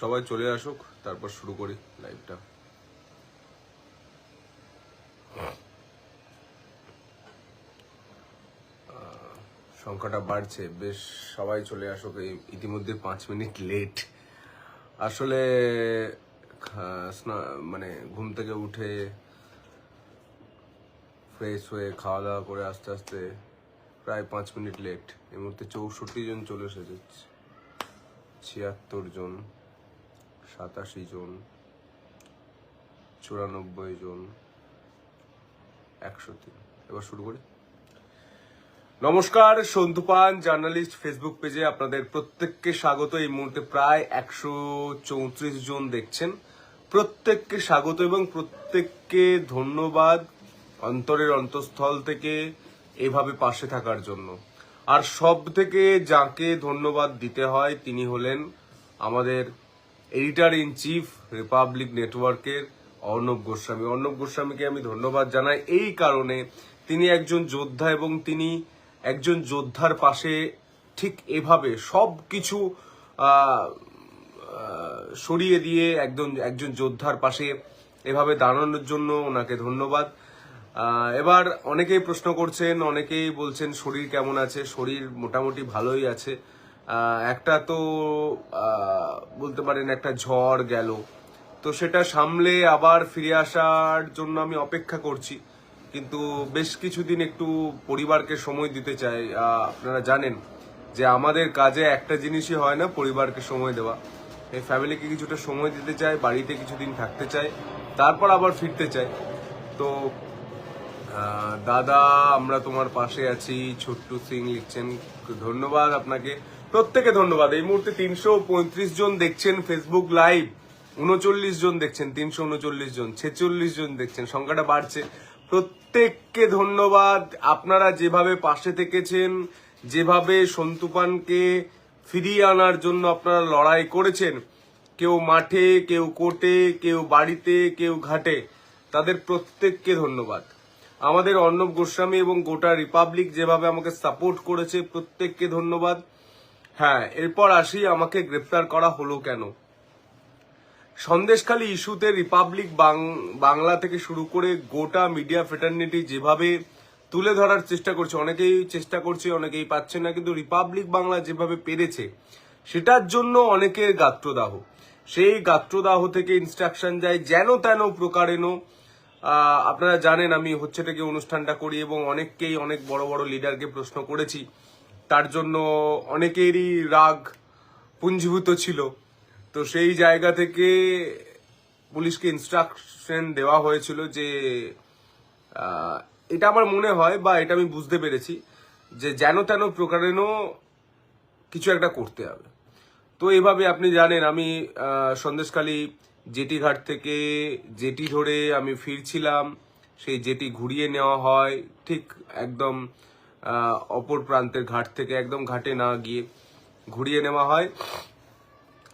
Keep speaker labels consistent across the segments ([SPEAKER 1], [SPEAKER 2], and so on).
[SPEAKER 1] সবাই চলে আসুক, তারপর শুরু করি লাইভটা সংখ্যাটা বাড়ছে, বেশ সবাই চলে আসুক ইতিমধ্যে পাঁচ মিনিট লেট আসলে মানে ঘুম থেকে উঠে ফ্রেশ হয়ে খাওয়া দাওয়া করে আস্তে আস্তে প্রায় পাঁচ মিনিট লেট এই মুহূর্তে চৌষট্টি জন চলে এসেছে, ছিয়াত্তর জন। সাতাশি জন, চুরানব্বই জন, একশো তিন। এবার শুরু করি। নমস্কার, সন্তু পান, জার্নালিস্ট, ফেসবুক পেজে আপনাদের প্রত্যেককে স্বাগত। এই মুহূর্তে প্রায় একশো চৌত্রিশ জন দেখছেন। প্রত্যেককে স্বাগত এবং প্রত্যেককে ধন্যবাদ অন্তরের অন্তঃস্থল থেকে এভাবে পাশে থাকার জন্য। আর সব থেকে যাকে ধন্যবাদ দিতে হয়, তিনি হলেন আমাদের এডিটার ইন চিফ রিপাবলিক নেটওয়ার্কের অর্ণব গোস্বামী। অর্ণব গোস্বামীকে আমি ধন্যবাদ জানাই এই কারণে তিনি একজন যোদ্ধা এবং তিনি একজন যোদ্ধার পাশে ঠিক এভাবে সব কিছু সরিয়ে দিয়ে একজন একজন যোদ্ধার পাশে এভাবে দাঁড়ানোর জন্য ওনাকে ধন্যবাদ। এবার অনেকেই প্রশ্ন করছেন, অনেকেই বলছেন শরীর কেমন আছে? শরীর মোটামুটি ভালোই আছে। একটা তো বলতে পারেন একটা ঝড় গেল। তো সেটা সামলে আবার ফিরে আসার জন্য আমি অপেক্ষা করছি। কিন্তু বেশ কিছুদিন একটু পরিবারকে সময় দিতে চাই। আপনারা জানেন যে আমাদের কাজে একটা জিনিসই হয় না, পরিবারকে সময় দেওয়া। এই ফ্যামিলিকে কিছুটা সময় দিতে চাই, বাড়িতে কিছুদিন থাকতে চাই, তারপর আবার ফিরতে চাই। তো দাদা, আমরা তোমার পাশে আছি, ছোট্টু সিং লিখছেন। ধন্যবাদ আপনাকে। প্রত্যেকে ধন্যবাদ। এই মুহূর্তে তিনশো পঁয়ত্রিশ জন দেখছেন ফেসবুক লাইভ উনচল্লিশ জন দেখছেন, তিনশো উনচল্লিশ জন, ছেচল্লিশ জন দেখছেন, সংখ্যাটা বাড়ছে। প্রত্যেককে ধন্যবাদ। আপনারা যেভাবে পাশে থেকেছেন, যেভাবে সন্তুপানকে ফিরিয়ে আনার জন্য আপনারা লড়াই করেছেন, কেউ মাঠে, কেউ কোর্টে, কেউ বাড়িতে, কেউ ঘাটে, তাদের প্রত্যেককে ধন্যবাদ। আমাদের অর্ণব গোস্বামী এবং গোটা রিপাবলিক যেভাবে আমাকে সাপোর্ট করেছে, প্রত্যেককে ধন্যবাদ। হ্যাঁ এরপর আসি আমাকে গ্রেপ্তার করা হলো কেন? সন্দেশখালী ইস্যুতে রিপাবলিক বাংলা থেকে শুরু করে গোটা মিডিয়া ফ্রেটার্নিটি যেভাবে তুলে ধরার চেষ্টা করছে অনেকেই চেষ্টা করছে অনেকেই পাচ্ছে না কিন্তু রিপাবলিক বাংলা যেভাবে পেরেছে সেটার জন্য অনেকের গাত্রদাহ। সেই গাত্রদাহ থেকে ইনস্ট্রাকশন যায় যেন তেন প্রকারেণ আহ, আপনারা জানেন আমি হচ্ছে থেকে অনুষ্ঠানটা করি এবং অনেককেই অনেক বড় বড় লিডারকে প্রশ্ন করেছি। তার জন্য অনেকেরই রাগ পুঞ্জীভূত ছিল। তো সেই জায়গা থেকে পুলিশকে ইনস্ট্রাকশন দেওয়া হয়েছিল যে এটা আমার মনে হয় বা এটা আমি বুঝতে পেরেছি যে যেন তেন প্রকারেণ কিছু একটা করতে হবে। তো এভাবে আপনি জানেন আমি সন্দেশখালী জেটি ঘাট থেকে জেটি ধরে আমি ফিরছিলাম। সেই জেটি ঘুরিয়ে নেওয়া হয়, ঠিক একদম অপর প্রান্তের ঘাট থেকে একদম ঘাটে না গিয়ে ঘুরিয়ে নেওয়া হয়।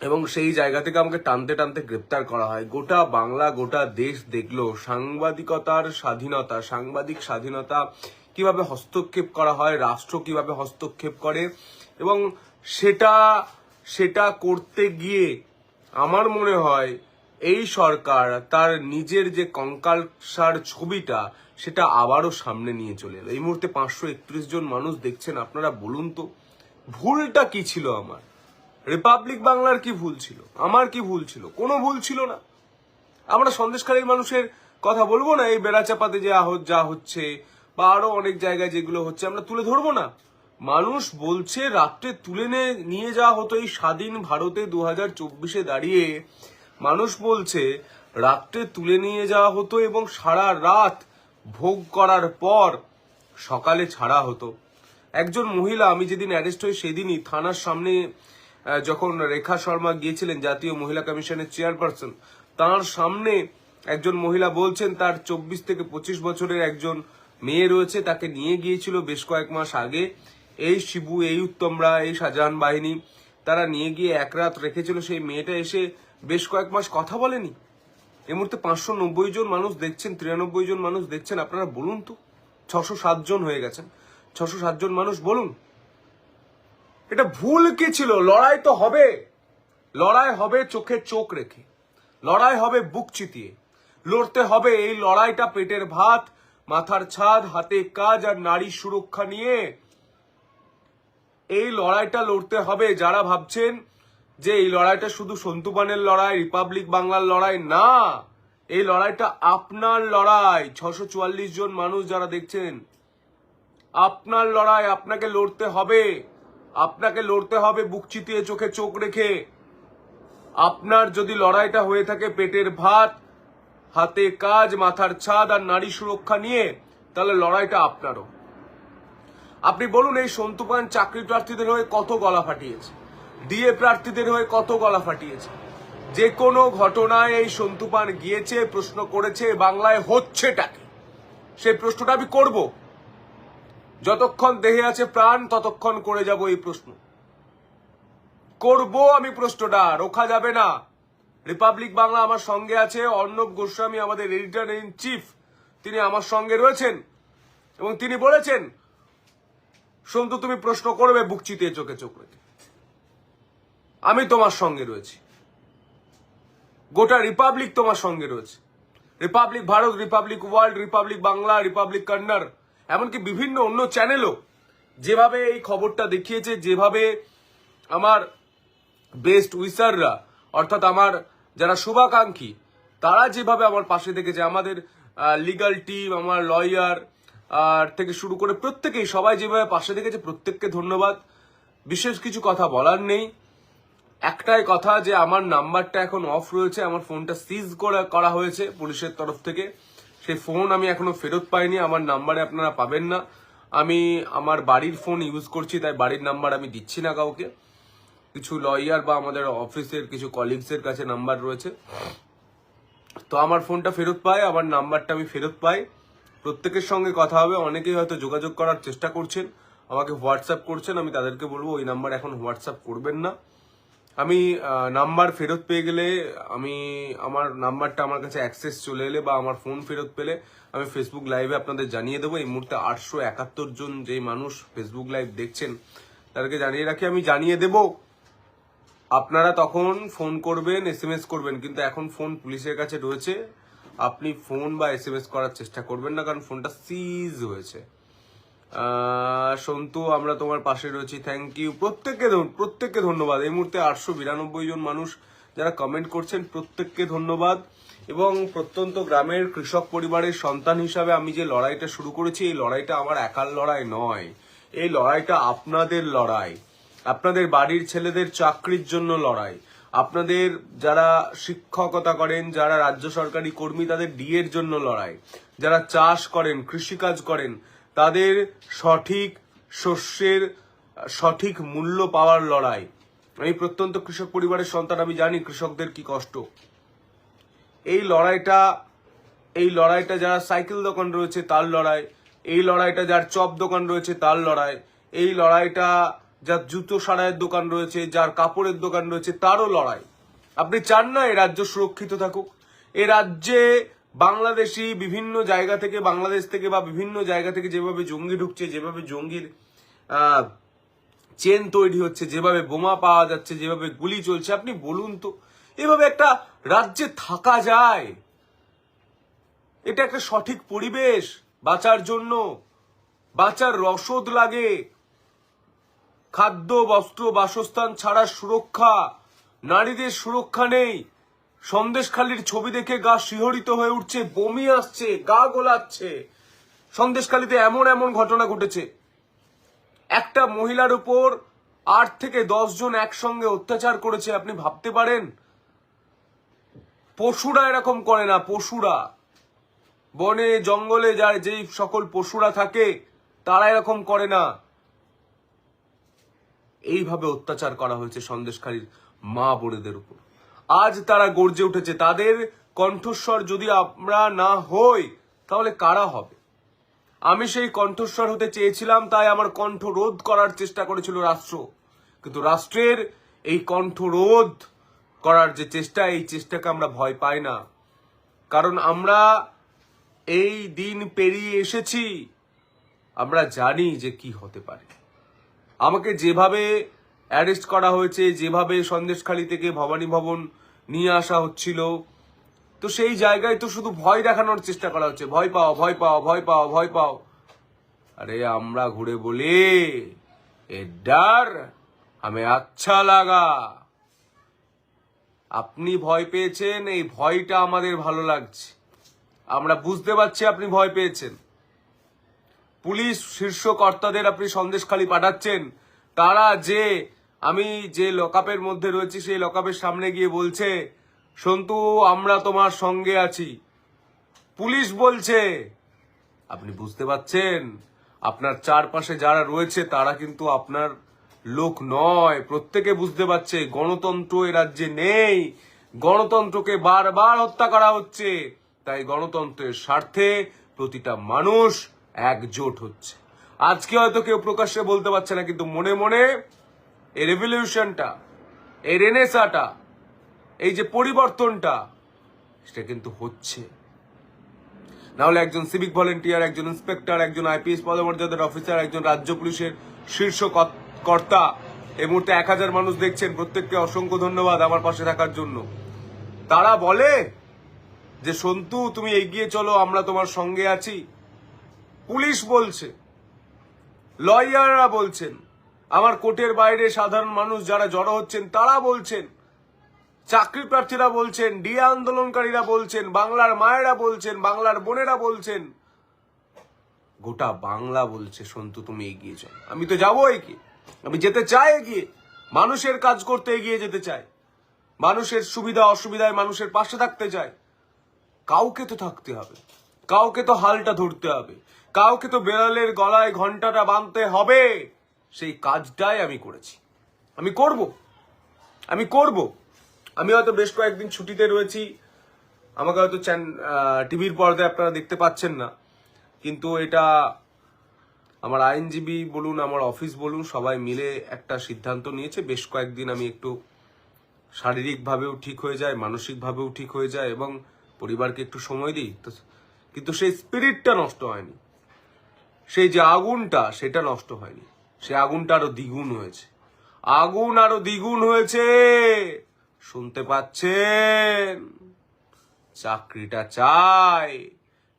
[SPEAKER 1] এবং সেই জায়গা থেকে আমাকে টানতে টানতে গ্রেপ্তার করা হয়। গোটা বাংলা, গোটা দেশ দেখল সাংবাদিকতার স্বাধীনতা, সাংবাদিক স্বাধীনতা কীভাবে হস্তক্ষেপ করা হয়, রাষ্ট্র কীভাবে হস্তক্ষেপ করে। এবং সেটা সেটা করতে গিয়ে আমার মনে হয় এই সরকার তার নিজের যে কঙ্কালসার ছবিটা সেটা আবারও সামনে নিয়ে চলে এলো। এই মুহূর্তে পাঁচশো একত্রিশ জন মানুষ দেখছেন, আপনারা বলুন তো, ভুলটা কি ছিল আমার? রিপাবলিক বাংলার কি ভুল ছিল? আমার কি ভুল ছিল? কোনো ভুল ছিল না। আমরা সন্দেশকারীর মানুষের কথা বলব না, এই বেড়াচাপাতে যে যা হচ্ছে, বা আরও অনেক জায়গায় যেগুলো হচ্ছে, আমরা তুলে ধরবো না। মানুষ বলছে, রাত্রে তুলে নিয়ে যাওয়া হতো এই স্বাধীন ভারতে দু হাজার চব্বিশে দাঁড়িয়ে। মানুষ বলছে, রাত্রে তুলে নিয়ে যাওয়া হতো এবং সারা রাত ভোগ করার পর সকালে ছাড়া হতো। একজন মহিলা, আমি যেদিন অ্যারেস্ট হই সেদিনই থানার সামনে যখন রেখা শর্মা গিয়েছিলেন, জাতীয় মহিলা কমিশনের চেয়ারপারসন তার সামনে একজন মহিলা বলছেন, তার চব্বিশ থেকে পঁচিশ বছরের একজন মেয়ে রয়েছে, তাকে নিয়ে গিয়েছিল বেশ কয়েক মাস আগে। এই শিবু, এই উত্তমরা এই শাহজাহান বাহিনী, তারা নিয়ে গিয়ে এক রাত রেখেছিল। সেই মেয়েটা এসে বেশ কয়েক মাস কথা বলেনি। এই মুহূর্তে পাঁচশো নব্বই জন মানুষ দেখছেন, তিরানব্বই জন মানুষ দেখছেন। আপনারা বলুন তো, ছশো জন হয়ে গেছেন। ছশো জন মানুষ বলুন, এটা ভুল কি ছিল? লড়াই তো হবে। লড়াই হবে চোখে চোখ রেখে। লড়াই হবে বুক চিতিয়ে। লড়তে হবে এই লড়াইটা পেটের ভাত, মাথার ছাদ, হাতে কাজ আর নারী সুরক্ষা নিয়ে। এই লড়াইটা লড়তে হবে যারা ভাবছেন যে এই লড়াইটা শুধু সন্তুপানের লড়াই, রিপাবলিক বাংলার লড়াই না, এই লড়াইটা আপনার লড়াই। ছশো চুয়াল্লিশ জন মানুষ যারা দেখছেন, আপনার লড়াই, আপনাকে লড়তে হবে। আপনাকে লড়তে হবে বুক চিতিয়ে, চোখে চোখ রেখে। আপনার যদি লড়াইটা হয়ে থাকে পেটের ভাত, হাতে কাজ, মাথার ছাদ আর নারী সুরক্ষা নিয়ে, তাহলে লড়াইটা আপনারও। আপনি বলুন, এই সন্তুপান চাকরি প্রার্থীদের হয়ে কত গলা ফাটিয়েছে? ডিএ প্রার্থীদের হয়ে কত গলা ফাটিয়েছে? যে কোনো ঘটনায় এই সন্তুপান গিয়েছে, প্রশ্ন করেছে, বাংলায় হচ্ছেটা কি? সেই প্রশ্নটা আমি করব। যতক্ষণ দেহে আছে প্রাণ, ততক্ষণ করে যাব এই প্রশ্ন। করব আমি প্রশ্নটা, রোখা যাবে না। রিপাবলিক বাংলা আমার সঙ্গে আছে, অর্ণব গোস্বামী আমাদের এডিটর ইন চিফ। তিনি আমার সঙ্গে রয়েছেন এবং তিনি বলেছেন, সন্তু তুমি প্রশ্ন করবে, বুক চিতিয়ে চোখে চোখ রেখে। আমি তোমার সঙ্গে রয়েছি। গোটা রিপাবলিক তোমার সঙ্গে রয়েছে। Republic Bharat, Republic World, Republic Bangla, Republic Kannada, এমনকি বিভিন্ন অন্য চ্যানেলও যেভাবে এই খবরটা দেখিয়েছে, যেভাবে আমার বেস্ট উইসাররা, অর্থাৎ আমার যারা শুভাকাঙ্ক্ষী, তারা যেভাবে আমার পাশে থেকেছে আমাদের লিগাল টিম আমার লয়ার আর থেকে শুরু করে প্রত্যেকেই সবাই যেভাবে পাশে থেকেছে প্রত্যেককে ধন্যবাদ। বিশেষ কিছু কথা বলার নেই। একটাই কথা যে আমার নাম্বারটা এখন অফ রয়েছে, আমার ফোনটা সিজ করা হয়েছে পুলিশের তরফ থেকে। সেই ফোন আমি এখনও ফেরত পাইনি, আমার নাম্বারে আপনারা পাবেন না। আমি আমার বাড়ির ফোন ইউজ করছি, তাই বাড়ির নাম্বার আমি দিচ্ছি না কাউকে। কিছু লয়ার বা আমাদের অফিসের কিছু কলিগসের কাছে নাম্বার রয়েছে। তো আমার ফোনটা ফেরত পাই, আমার নাম্বারটা আমি ফেরত পাই। প্রত্যেকের সঙ্গে কথা হবে, অনেকেই হয়তো যোগাযোগ করার চেষ্টা করছেন, আমাকে হোয়াটসঅ্যাপ করছেন, আমি তাদেরকে বলব, ওই নাম্বার এখন হোয়াটসঅ্যাপ করবেন না। আমি নাম্বার ফেরত পেয়ে গেলে, আমি আমার নাম্বারটা আমার কাছে অ্যাক্সেস চলে এলে বা আমার ফোন ফেরত পেলে আমি ফেসবুক লাইভে আপনাদের জানিয়ে দেবো। এই মুহূর্তে আটশো একাত্তর জন যেই মানুষ ফেসবুক লাইভ দেখছেন, তাদেরকে জানিয়ে রাখি, আমি জানিয়ে দেব। আপনারা তখন ফোন করবেন এস করবেন, কিন্তু এখন ফোন পুলিশের কাছে রয়েছে। আপনি ফোন বা এস করার চেষ্টা করবেন না, কারণ ফোনটা সিজ হয়েছে। সন্তু, আমরা তোমার পাশে রয়েছি। থ্যাংক ইউ প্রত্যেককে প্রত্যেককে ধন্যবাদ। এই মুহূর্তে আটশো বিরানব্বই জন মানুষ যারা কমেন্ট করছেন, প্রত্যেককে ধন্যবাদ। এবং প্রত্যন্ত গ্রামের কৃষক পরিবারের সন্তান হিসাবে আমি যে লড়াইটা শুরু করেছি, এই লড়াইটা আমার একার লড়াই নয়। এই লড়াইটা আপনাদের লড়াই। আপনাদের বাড়ির ছেলেদের চাকরির জন্য লড়াই। আপনাদের যারা শিক্ষকতা করেন, যারা রাজ্য সরকারি কর্মী, তাদের ডিএর জন্য লড়াই। যারা চাষ করেন, কৃষিকাজ করেন তাদের সঠিক শস্যের, সঠিক মূল্য পাওয়ার লড়াই। আমি প্রত্যন্ত কৃষক পরিবারের সন্তান, আমি জানি কৃষকদের কি কষ্ট। এই লড়াইটা এই লড়াইটা যারা সাইকেল দোকান রয়েছে, তার লড়াই। এই লড়াইটা যার চপ দোকান রয়েছে, তার লড়াই। এই লড়াইটা যার জুতো সারাইয়ের দোকান রয়েছে, যার কাপড়ের দোকান রয়েছে, তারও লড়াই। আপনি চান না এ রাজ্য সুরক্ষিত থাকুক। এ রাজ্যে বাংলাদেশি বিভিন্ন জায়গা থেকে, বাংলাদেশ থেকে বা বিভিন্ন জায়গা থেকে যেভাবে জঙ্গি ঢুকছে, যেভাবে জঙ্গির চেন তৈরি হচ্ছে, যেভাবে বোমা পাওয়া যাচ্ছে, যেভাবে গুলি চলছে, আপনি বলুন তো, এভাবে একটা রাজ্যে থাকা যায়। এটা একটা সঠিক পরিবেশ, বাঁচার জন্য, বাঁচার রসদ লাগে। খাদ্য, বস্ত্র, বাসস্থান ছাড়া সুরক্ষা, নারীদের সুরক্ষা নেই। সন্দেশখালির ছবি দেখে গা শিহরিত হয়ে উঠছে, বমি আসছে, গা গোলাচ্ছে। সন্দেশখালিতে এমন এমন ঘটনা ঘটেছে। একটা মহিলার উপর আট থেকে দশ জন একসঙ্গে অত্যাচার করেছে, আপনি ভাবতে পারেন? পশুরা এরকম করে না, পশুরা। বনে, জঙ্গলে যার যেই সকল পশুরা থাকে, তারা এরকম করে না। এইভাবে অত্যাচার করা হয়েছে সন্দেশখালীর মা বোনেদের উপর। আজ তারা গর্জে উঠেছে, তাদের কণ্ঠস্বর যদি আমরা না হই, তাহলে কারা হবে? আমি সেই কণ্ঠস্বর হতে চেয়েছিলাম, তাই আমার কণ্ঠ রোধ করার চেষ্টা করেছিল রাষ্ট্র। কিন্তু রাষ্ট্রের এই কণ্ঠ রোধ করার যে চেষ্টা, এই চেষ্টাকে আমরা ভয় পাই না। কারণ আমরা এই দিন পেরিয়ে এসেছি, আমরা জানি যে কি হতে পারে। আমাকে যেভাবে অ্যারেস্ট করা হয়েছে, যেভাবে সন্দেশখালী থেকে ভবানী ভবন নিয়ে আসা হচ্ছিল। তো সেই জায়গায় তো শুধু ভয় দেখানোর চেষ্টা করা হচ্ছে। ভয় পাও ভয় পাও ভয় পাও ভয় পাও। আরে আমরা ঘুরে বলি এ ডার আমি আচ্ছা লাগা। আপনি ভয় পেয়েছেন, এই ভয়টা আমাদের ভালো লাগছে। আমরা বুঝতে পারছি আপনি ভয় পেয়েছেন। পুলিশ শীর্ষ কর্তাদের আপনি সন্দেশখালি পাঠাচ্ছেন। তারা যে আমি যে লকআপের মধ্যে রয়েছি, সেই লকআপের সামনে গিয়ে বলছে, সন্তু, আমরা তোমার সঙ্গে আছি। পুলিশ বলছে, আপনি বুঝতে পারছেন? আপনার চারপাশে যারা রয়েছে, তারা কিন্তু আপনার লোক নয়। প্রত্যেকে বুঝতে পারছে, গণতন্ত্র এ রাজ্যে নেই। গণতন্ত্রকে বারবার হত্যা করা হচ্ছে। তাই গণতন্ত্রের স্বার্থে প্রতিটা মানুষ একজোট হচ্ছে। আজকে হয়তো কেউ প্রকাশ্যে বলতে পারছে না, কিন্তু মনে মনে এই রেভলিউশনটা এই রেনেসাটা এই যে পরিবর্তনটা, সেটা কিন্তু হচ্ছে। নাহলে একজন সিভিক ভলেন্টিয়ার একজন ইন্সপেক্টর একজন আইপিএস পদমর্যাদার অফিসার একজন রাজ্য পুলিশের শীর্ষ কর্তা, এই মুহূর্তে এক হাজার মানুষ দেখছেন। প্রত্যেককে অসংখ্য ধন্যবাদ আমার পাশে থাকার জন্য। তারা বলে যে, সন্তু, তুমি এগিয়ে চলো, আমরা তোমার সঙ্গে আছি। পুলিশ বলছে, লয়াররা বলছেন আমার কোর্টের বাইরে সাধারণ মানুষ যারা জড়ো হচ্ছেন, তারা বলছেন, চাকরি প্রার্থীরা বলছেন, ডিএ আন্দোলনকারীরা বলছেন, বাংলার মায়েরা বলছেন, বাংলার বোনেরা বলছেন। গোটা বাংলা বলছে, সন্তু, তুমি এগিয়ে যাও আমি তো যাব এগিয়ে। আমি যেতে চাই এগিয়ে। মানুষের কাজ করতে এগিয়ে যেতে চাই। মানুষের সুবিধা, অসুবিধায় মানুষের পাশে থাকতে চাই। কাউকে তো থাকতে হবে। কাউকে তো হালটা ধরতে হবে। কাউকে তো বেড়ালের গলায় ঘন্টাটা বাঁধতে হবে। সেই কাজটাই আমি করেছি। আমি করব। আমি করব। আমি হয়তো বেশ কয়েকদিন ছুটিতে রয়েছি। আমাকে হয়তো চ্যান টিভির পর্দায় আপনারা দেখতে পাচ্ছেন না। কিন্তু এটা আমার আইনজীবী বলুন, আমার অফিস বলুন, সবাই মিলে একটা সিদ্ধান্ত নিয়েছে। বেশ কয়েকদিন আমি একটু শারীরিকভাবেও ঠিক হয়ে যায় মানসিকভাবেও ঠিক হয়ে যায় এবং পরিবারকে একটু সময় দিই। তো কিন্তু সেই স্পিরিটটা নষ্ট হয়নি। সেই যে আগুনটা, সেটা নষ্ট হয়নি। সেই আগুনটা আরও দ্বিগুণ হয়েছে। আগুন আরও দ্বিগুণ হয়েছে। শুনতে পাচ্ছেন? চাকরিটা চাই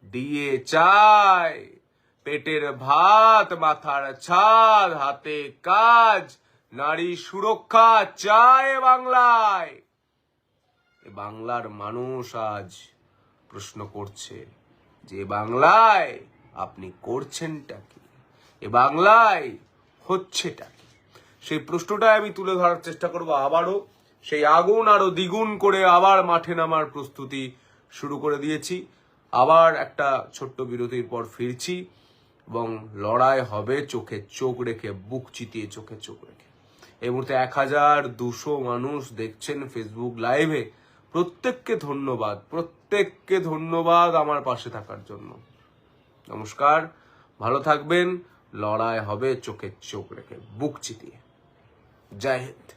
[SPEAKER 1] ডিএ চাই পেটের ভাত, মাথার ছাদ, হাতে কাজ, নারী সুরক্ষা চায় বাংলায়। বাংলার মানুষ আজ প্রশ্ন করছে যে বাংলায় আপনি করছেনটা কি? এ বাংলায় হচ্ছেটা। কি সেই প্রশ্নটাই আমি তুলে ধরার চেষ্টা করব আবারও। সেই আগুন আরও দ্বিগুণ করে আবার মাঠে নামার প্রস্তুতি শুরু করে দিয়েছি। আবার একটা ছোট্ট বিরতির পর ফিরছি এবং লড়াই হবে চোখে চোখ রেখে, বুক চিতিয়ে চোখে চোখ রেখে। এই মুহূর্তে এক হাজার দুশো মানুষ দেখছেন ফেসবুক লাইভে প্রত্যেককে ধন্যবাদ প্রত্যেককে ধন্যবাদ আমার পাশে থাকার জন্য। নমস্কার, ভালো থাকবেন। লড়াই হবে চোখে চোখ রেখে বুক চিতিয়ে। জয় হিন্দ।